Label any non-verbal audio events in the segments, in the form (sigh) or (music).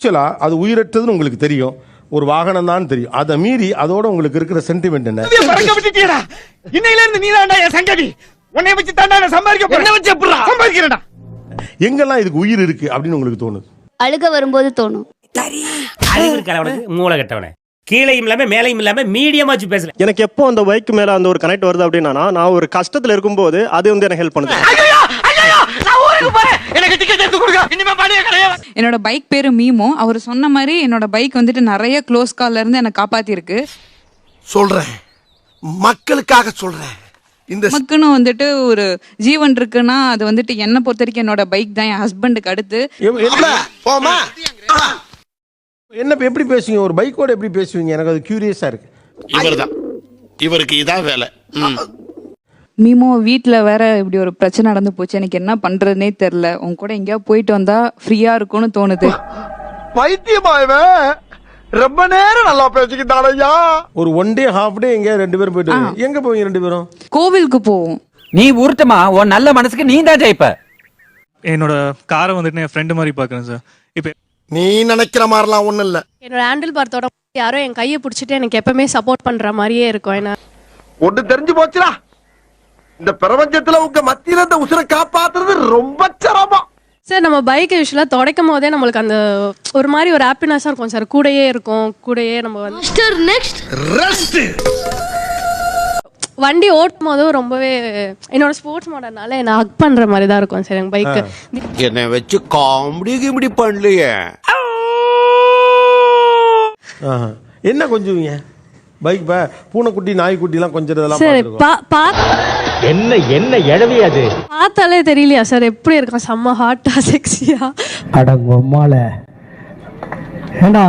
ஆக்சுவலா அது உயிரற்றதுன்னு உங்களுக்கு தெரியும். ஒரு வாகனம் தான் தெரியும். அதை மீறி அதோட உங்களுக்கு இருக்கிற சென்டிமெண்ட் என்ன? இன்னையில இருந்து நீதான்டா என் சங்கதி உன்னை வச்சு தாண்டா நான் சம்பாதிக்க என்ன வச்சு எப்படா சம்பாதிக்கிறேன்டா. எங்கெல்லாம் இதுக்கு உயிர் இருக்கு அப்படின்னு உங்களுக்கு தோணுது? அழுக வரும்போது தோணும். அறிவு இருக்கா உனக்கு மூளை கட்டவனே. கீழையும் இல்லாம மேலையும் இல்லாம மீடியமா வச்சு பேசல எனக்கு எப்போ அந்த பைக் மேல அந்த ஒரு கனெக்ட் வருது அப்படின்னா நான் ஒரு கஷ்டத்துல இருக்கும்போது அது வந்து எனக்கு ஹெல்ப் பண்ணுது. என்னோட பைக் பேரு மீமோ. அவர் சொன்ன மாதிரி என்னோட பைக் வந்துட்டு நிறைய க்ளோஸ் கால்ல இருந்து என்னை காப்பாத்திருக்கு. சொல்றேன். மக்களுக்காக சொல்றேன். இந்த நமக்குன்னு வந்துட்டு ஒரு ஜீவன் இருக்குன்னா அது வந்துட்டு என்னை பொறுத்த வரைக்கும் என்னோட பைக் தான் என் ஹஸ்பண்டுக்கு அடுத்து. என்ன- போமா என்ன எப்படி பேசுவீங்க? ஒரு பைக்கோட எப்படி பேசுவீங்க? எனக்கு அது கியூரியஸா இருக்கு. இவர்தான். இவருக்கு இதான் வேலை. மீமோ வீட்ல வேற இப்படி ஒரு பிரச்சனை நடந்து போச்சு. எனக்கு என்ன பண்றதுனே தெரியல உன் கூட எங்கேயாவது போயிட்டு வந்தா ஃப்ரீயா இருக்கும்னு தோணுது. பைத்தியமா இவன்? ரொம்ப நேரம் நல்லா பேசிக்கிட்டாடையா ஒரு ஒன் டே ஹாஃப் டே எங்க ரெண்டு பேரும் போயிட்டு வருவீங்க. எங்க போவீங்க ரெண்டு பேரும்? கோவிலுக்கு போவோம். நீ உருட்டுமா? உன் நல்ல மனசுக்கு நீ தான் ஜெயிப்ப. என்னோட காரை வந்துட்டு என் ஃப்ரெண்டு மாதிரி பார்க்குறேன் சார் இப்போ நீ நினைக்கிற மாதிரிலாம் ஒண்ணும் இல்ல. என்னோட ஹேண்டில் பார்த்தோட யாரோ என் கையை பிடிச்சிட்டு எனக்கு எப்பவுமே சப்போர்ட் பண்ற மாதிரியே இருக்கும். ஏன்னா ஒண்ணு தெரிஞ்சு போச்சுடா. இந்த பிரபஞ்சத்துல உங்க மத்தியில இந்த உசுரை காப்பாத்துறது ரொம்ப சிரமம். சார் நம்ம பைக் யூஸ்வலாக துடைக்கும் போதே நம்மளுக்கு அந்த ஒரு மாதிரி ஒரு ஹாப்பினஸாக இருக்கும் சார். கூடயே இருக்கும் கூடயே நம்ம வந்து ரெஸ்ட் வண்டி ஓட்டும் போதும் ரொம்பவே என்னோட ஸ்போர்ட்ஸ் மாடல்னால என்ன ஹக் பண்ற மாதிரி தான் இருக்கும் சார் என் பைக்கு என்னை வச்சு காமெடி கிமெடி பண்ணலையே. ஆஹா. என்ன கொஞ்சுவீங்க? பைக் ப பூனைக்குட்டி நாய்க்குட்டிலாம் கொஞ்சம் இதெல்லாம் சார். பா பா என்ன என்ன எழவி அது? பார்த்தாலே தெரியலையா சார்? எப்படி இருக்கும் செம்ம ஹாட்டா செக்ஸியா அடங்கொம்மால ஏண்டா?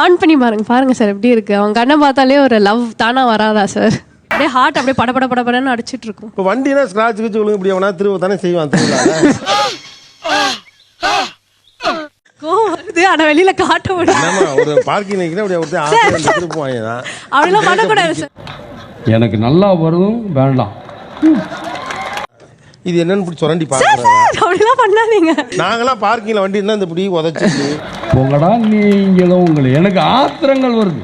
ஆன் பண்ணி பாருங்க பாருங்க சார் எப்படி இருக்கு. அவங்க கண்ணை பார்த்தாலே ஒரு லவ் தானா வராதா சார்? அப்படியே ஹார்ட் அப்படியே பட பட பட படன்னு அடிச்சிட்டு இருக்கும். இப்போ வண்டினா ஸ்கிராட்ச் கிச்சு விழுங்க இப்படி அவனா திரும்ப தானே செய்வான் கோவம் வருது ஆனா வெளியில காட்ட முடியும் ஒரு பார்க்கிங் நிற்கிறேன் அப்படி ஒருத்தர் திருப்புவாங்க தான் அப்படிலாம் பண்ணக்கூடாது சார். எனக்கு நல்லா வரும் வேண்டாம். இது என்னன்னு இப்படி சுரண்டி பார்க்குறாங்க அப்படிலாம் பண்ணாதீங்க. நாங்களாம் பார்க்கிங்ல வண்டி இருந்தா இந்த இப்படி உதச்சிட்டு. போங்கடா நீங்களும் உங்களை எனக்கு ஆத்திரங்கள் வருது.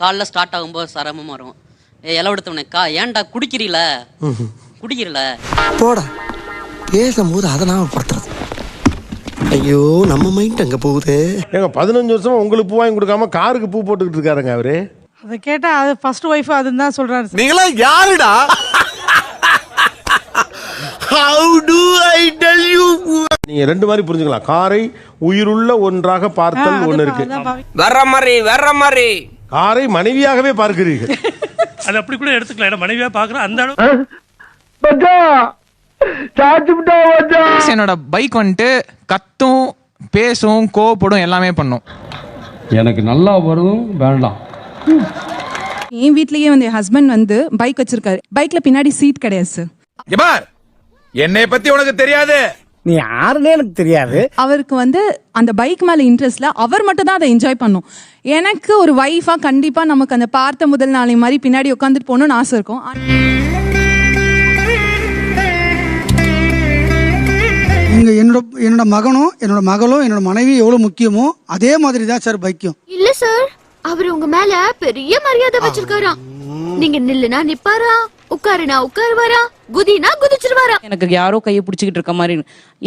காலைல ஸ்டார்ட் ஆகும்போது சிரமமா வரும் ஏ இலை எடுத்தவனே கா ஏன்டா குடிக்கிறீல? குடிக்கிறீல? போடா. பேசும்போது அதை நாம படுத்துறது ஐயோ நம்ம மைண்ட் அங்க போகுது? ஏங்க பதினஞ்சு வருஷமா உங்களுக்கு பூ வாங்கி கொடுக்காம காருக்கு பூ போட்டுக்கிட்டு இருக்காருங்க அவரு. அதை கேட்டா அது ஃபர்ஸ்ட் ஒய்ஃப் அதுன்னு தான் சொல்றாரு நீங்களா யாருடா? How to I tell you நீங்க ரெண்டு மாதிரி புரிஞ்சுக்கலாம். காரை உயிருள்ள ஒன்றாக பார்த்தல் ஒண்ணு இருக்கு. வர்ற மாதிரி வர்ற மாதிரி. காரை மனைவியாகவே பார்க்கிறீர்கள். (laughs) அது அப்படி கூட எடுத்துக்கலாம். ஏன்னா மனைவியா பார்க்குறேன் அந்த அளவு என்னோட பைக் வந்துட்டு கத்தும் பேசும் கோவப்படும் எல்லாமே பண்ணும். எனக்கு நல்லா வரும் வேண்டாம். என் வீட்லயே வந்து என் ஹஸ்பண்ட் வந்து பைக் வச்சிருக்காரு. பைக்ல பின்னாடி சீட் கிடையாது சார் என்னை பத்தி உனக்கு தெரியாது. நீ யாருன்னே எனக்கு தெரியாது. அவருக்கு வந்து அந்த பைக் மேல இன்ட்ரெஸ்ட்ல அவர் மட்டும் தான் அதை என்ஜாய் பண்ணும். எனக்கு ஒரு வைஃபா கண்டிப்பா நமக்கு அந்த பார்த்த முதல் நாளை மாதிரி பின்னாடி உட்காந்துட்டு போகணும்னு ஆசை இருக்கும். இங்க என்னோட என்னோட மகனும் என்னோட மகளும் என்னோட மனைவி எவ்வளவு முக்கியமோ அதே மாதிரி தான் சார் பைக்கும் இல்ல சார் அவர் உங்க மேல பெரிய மரியாதை வச்சிருக்காராம். நீங்க நில்லுனா நிப்பாரா? உட்காருனா உட்காருவாரா? குதினா குதிச்சிருவாரா? எனக்கு யாரோ கையை பிடிச்சிக்கிட்டு இருக்க மாதிரி.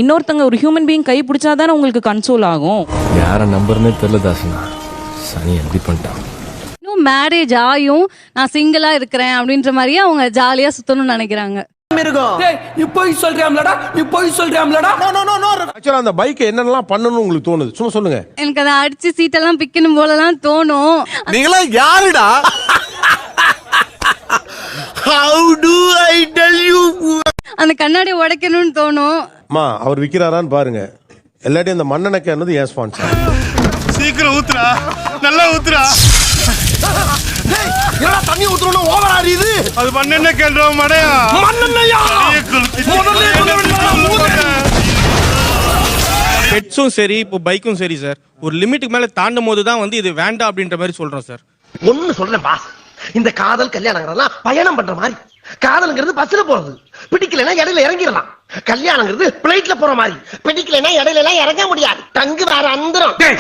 இன்னொருத்தங்க ஒரு ஹியூமன் பீயிங் கை பிடிச்சாதானே உங்களுக்கு கன்சோல் ஆகும். யார நம்பர்னே தெரியல தாசனா. சனி எப்படி பண்ணிட்டான்? இன்னும் மேரேஜ் ஆயும் நான் சிங்கிளா இருக்கிறேன் அப்படின்ற மாதிரியே அவங்க ஜாலியா சுத்தணும்னு நினைக்கிறாங்க. நீ போய் சொல்றியாம்லடா? நீ போய் சொல்றியாம்லடா? ஆக்சுவலா அந்த பைக்கை என்னென்னலாம் பண்ணணும்னு உங்களுக்கு தோணுது? சும்மா சொல்லுங்க. எனக்கு அதை அடிச்சு சீட்டெல்லாம் பிக்கணும் போலலாம் தோணும். நீங்களா யாருடா? How to I tell you அந்த கண்ணாடி உடைக்கணும்னு தோணும். அம்மா அவர் விக்கிறாரான்னு பாருங்க. எல்லாத்தையும் அந்த மண்ணெண்ணக்காரனது ஏன் ஸ்பான்சர் சீக்கிரம் ஊத்துறா நல்லா ஊத்துறா என்னடா தண்ணி ஊத்துறோம் ஓவர் ஆறியுது அது மண்ணெண்ண கேள்றோம் மடையா. மண்ணெண்ணையா? பெட்ஸும் சரி இப்போ பைக்கும் சரி சார் ஒரு லிமிட்டுக்கு மேல தாண்டும் போது தான் வந்து இது வேண்டாம் அப்படின்ற மாதிரி சொல்றோம் சார் ஒன்னு சொல்றேன்பா இந்த காதல் கல்யாணங்கிறதெல்லாம் பயணம் பண்ற மாதிரி. காதல்ங்கிறது பஸ்ல போறது. பிடிக்கலைன்னா இடையில இறங்கிடலாம். கல்யாணங்கிறது பிளைட்ல போற மாதிரி. பிடிக்கலைன்னா இடையில எல்லாம் இறங்க முடியாது. தங்கு வேற அந்தரம்